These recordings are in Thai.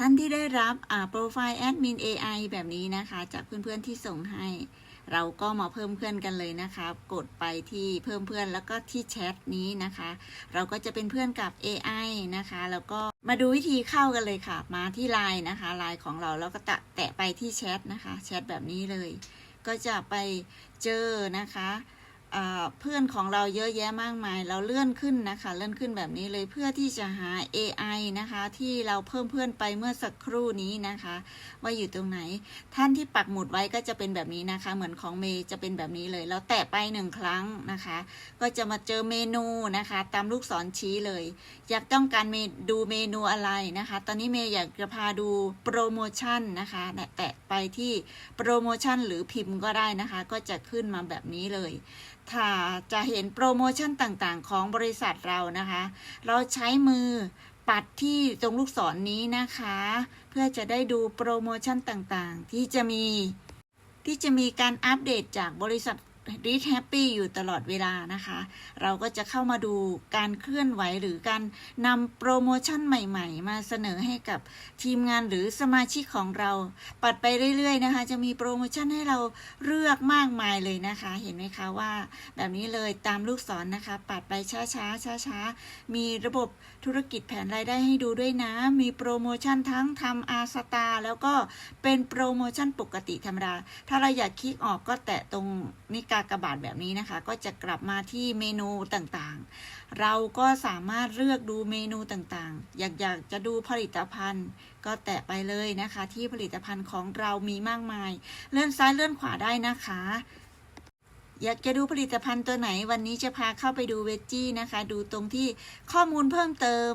ท่านที่ได้รับโปรไฟล์แอดมิน AI แบบนี้นะคะ จากเพื่อนๆที่ส่งให้ เราก็มาเพิ่มเพื่อนกันเลยนะคะ กดไปที่เพิ่มเพื่อนแล้วก็ที่แชทนี้นะคะ เราก็จะเป็นเพื่อนกับ AI นะคะ แล้วก็มาดูวิธีเข้ากันเลยค่ะ มาที่ Line นะคะ Line ของเราแล้วก็แตะแตะไปที่แชทนะคะแชทแบบนี้เลย ก็จะไปเจอนะคะ เพื่อนของเราเยอะแยะมากมาย เราเลื่อนขึ้นนะคะ เลื่อนขึ้นแบบนี้เลยเพื่อที่จะหา AI นะคะ ที่เราเพิ่มเพื่อนไปเมื่อสักครู่นี้นะคะ ว่าอยู่ตรงไหน ท่านที่ปักหมุดไว้ก็จะเป็นแบบนี้นะคะ เหมือนของเมย์จะเป็นแบบนี้เลย เราแตะไปหนึ่งครั้งนะคะ ก็จะมาเจอเมนูนะคะ ตามลูกศรชี้เลย อยากต้องการเมดูเมนูอะไรนะคะ ตอนนี้เมย์อยากจะพาดูโปรโมชั่นนะคะแตะไปที่โปรโมชั่นหรือพิมพ์ก็ได้นะคะ ก็จะขึ้นมาแบบนี้เลยถ้าจะเห็นโปรโมชั่นต่างๆ ของบริษัทเรานะคะ เราใช้มือปัดที่ตรงลูกศรนนี้นะคะ เพื่อจะได้ดูโปรโมชั่นต่างๆ ที่จะมีที่จะมีการอัปเดตจากบริษัท r e a d Happy อยู่ตลอดเวลานะคะ เราก็จะเข้ามาดูการเคลื่อนไหวหรือการนำโปรโมชั่นใหม่ๆ มาเสนอให้กับทีมงานหรือสมาชิกของเรา ปัดไปเรื่อยๆนะคะ จะมีโปรโมชั่นให้เราเลือกมากมายเลยนะคะ เห็นไหมคะว่า แบบนี้เลยตามลูกศรนนะคะ ปัดไปช้าๆช้าๆมีระบบธุรกิจแผนรายได้ให้ดูด้วยนะ มีโปรโมชั่นทั้งทำอาสตาแล้วก็เป็นโปรโมชั่นปกติธรรมดาถ้าเราอยากคลิกออกก็แตะตรงนิกากบาทแบบนี้นะคะ ก็จะกลับมาที่เมนูต่างๆ เราก็สามารถเลือกดูเมนูต่างๆ อยากอยากจะดูผลิตภัณฑ์ ก็แตะไปเลยนะคะ ที่ผลิตภัณฑ์ของเรามีมากมาย เลื่อนซ้ายเลื่อนขวาได้นะคะ อยากจะดูผลิตภัณฑ์ตัวไหนวันนี้จะพาเข้าไปดูเวจจี้นะคะ ดูตรงที่ข้อมูลเพิ่มเติม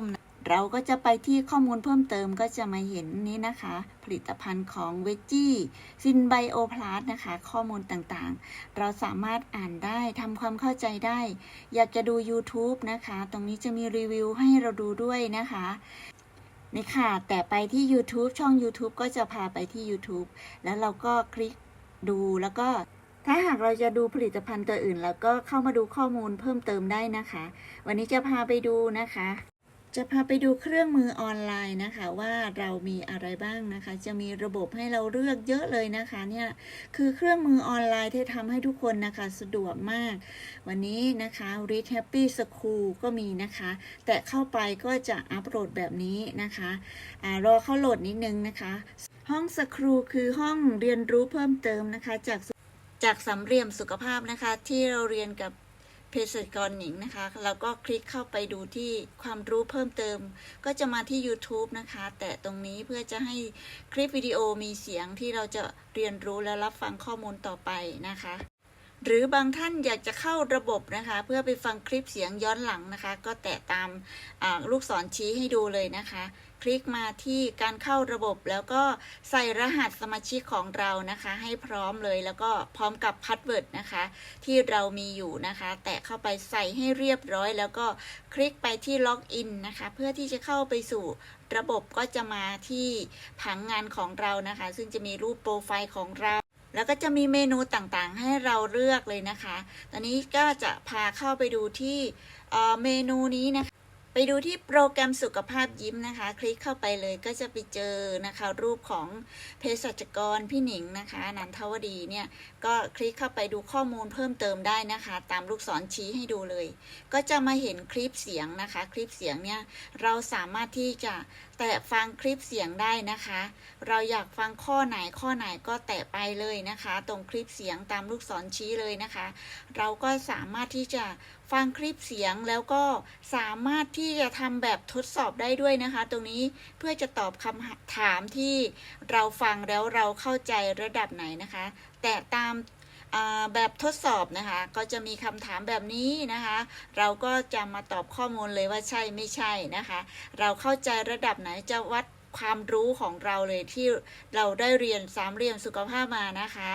เราก็จะไปที่ข้อมูลเพิ่มเติมก็จะมาเห็นนี้นะคะ ผลิตภัณฑ์ของเวจี้ซินไบโอพลัสนะคะ ข้อมูลต่างๆ เราสามารถอ่านได้ทำความเข้าใจได้ อยากจะดู YouTube นะคะ ตรงนี้จะมีรีวิวให้เราดูด้วยนะคะนี่ค่ะ แต่ไปที่ YouTube ช่อง YouTube ก็จะพาไปที่ YouTube แล้วเราก็คลิกดูแล้วก็ถ้าหากเราจะดูผลิตภัณฑ์ตัวอื่น แล้วก็เข้ามาดูข้อมูลเพิ่มเติมได้นะคะ วันนี้จะพาไปดูนะคะ จะพาไปดูเครื่องมือออนไลน์นะคะ ว่าเรามีอะไรบ้างนะคะ จะมีระบบให้เราเลือกเยอะเลยนะคะเนี่ยคือเครื่องมือออนไลน์ที่ทำให้ทุกคนนะคะสะดวกมาก วันนี้นะคะ Read Happy School ก็มีนะคะ แต่เข้าไปก็จะอัปโหลดแบบนี้นะคะอรอเข้าโหลดนิดนึงนะคะ ห้องสครูคือห้องเรียนรู้เพิ่มเติมนะคะ จากจากสำเรียมสุขภาพนะคะที่เราเรียนกับ เภสัชกรหญิงนะคะแล้วก็คลิกเข้าไปดูที่ความรู้เพิ่มเติม ก็จะมาที่ YouTube นะคะ แต่ตรงนี้เพื่อจะให้คลิปวิดีโอมีเสียงที่เราจะเรียนรู้และรับฟังข้อมูลต่อไปนะคะหรือบางท่านอยากจะเข้าระบบนะคะ เพื่อไปฟังคลิปเสียงย้อนหลังนะคะ ก็แตะตามลูกศรชี้ให้ดูเลยนะคะ คลิกมาที่การเข้าระบบ แล้วก็ใส่รหัสสมาชิกของเรานะคะ ให้พร้อมเลยแล้วก็พร้อมกับพาสเวิร์ดนะคะ ที่เรามีอยู่นะคะ แตะเข้าไปใส่ให้เรียบร้อย แล้วก็คลิกไปที่ล็อกอินนะคะ เพื่อที่จะเข้าไปสู่ระบบก็จะมาที่ผังงานของเรานะคะ ซึ่งจะมีรูปโปรไฟล์ของเราแล้วก็จะมีเมนูต่างๆ ให้เราเลือกเลยนะคะ ตอนนี้ก็จะพาเข้าไปดูที่เเมนูนี้นะคะ ไปดูที่โปรแกรมสุขภาพยิ้มนะคะ คลิกเข้าไปเลยก็จะไปเจอนะคะ รูปของเภสัชกรพี่หนิงนะคะ นันทวดีเนี่ย ก็คลิกเข้าไปดูข้อมูลเพิ่มเติมได้นะคะ ตามลูกศรชี้ให้ดูเลย ก็จะมาเห็นคลิปเสียงนะคะ คลิปเสียงเนี่ยเราสามารถที่จะแตะฟังคลิปเสียงได้นะคะ เราอยากฟังข้อไหนข้อไหนก็แตะไปเลยนะคะ ตรงคลิปเสียงตามลูกศรชี้เลยนะคะ เราก็สามารถที่จะ ฟังคลิปเสียงแล้วก็สามารถที่จะทำแบบทดสอบได้ด้วยนะคะ ตรงนี้เพื่อจะตอบคำถามที่เราฟังแล้วเราเข้าใจระดับไหนนะคะ แต่ตามแบบทดสอบนะคะ ก็จะมีคำถามแบบนี้นะคะ เราก็จะมาตอบข้อมูลเลยว่าใช่ไม่ใช่นะคะ เราเข้าใจระดับไหนจะวัดความรู้ของเราเลยที่เราได้เรียนสามเหลี่ยมสุขภาพมานะคะ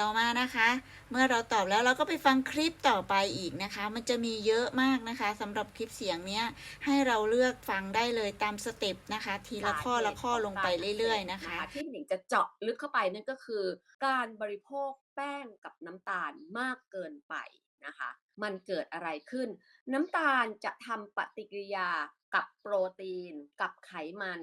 ต่อมานะคะ เมื่อเราตอบแล้วเราก็ไปฟังคลิปต่อไปอีกนะคะ มันจะมีเยอะมากนะคะสำหรับคลิปเสียงเนี้ยให้เราเลือกฟังได้เลยตามสเต็ปนะคะ ทีละข้อละข้อลงไปเรื่อย ๆ นะคะ ที่พี่หนิงจะเจาะลึกเข้าไปนั่นก็คือ การบริโภคแป้งกับน้ำตาลมากเกินไปนะคะ มันเกิดอะไรขึ้น น้ำตาลจะทำปฏิกิริยากับโปรตีน กับไขมัน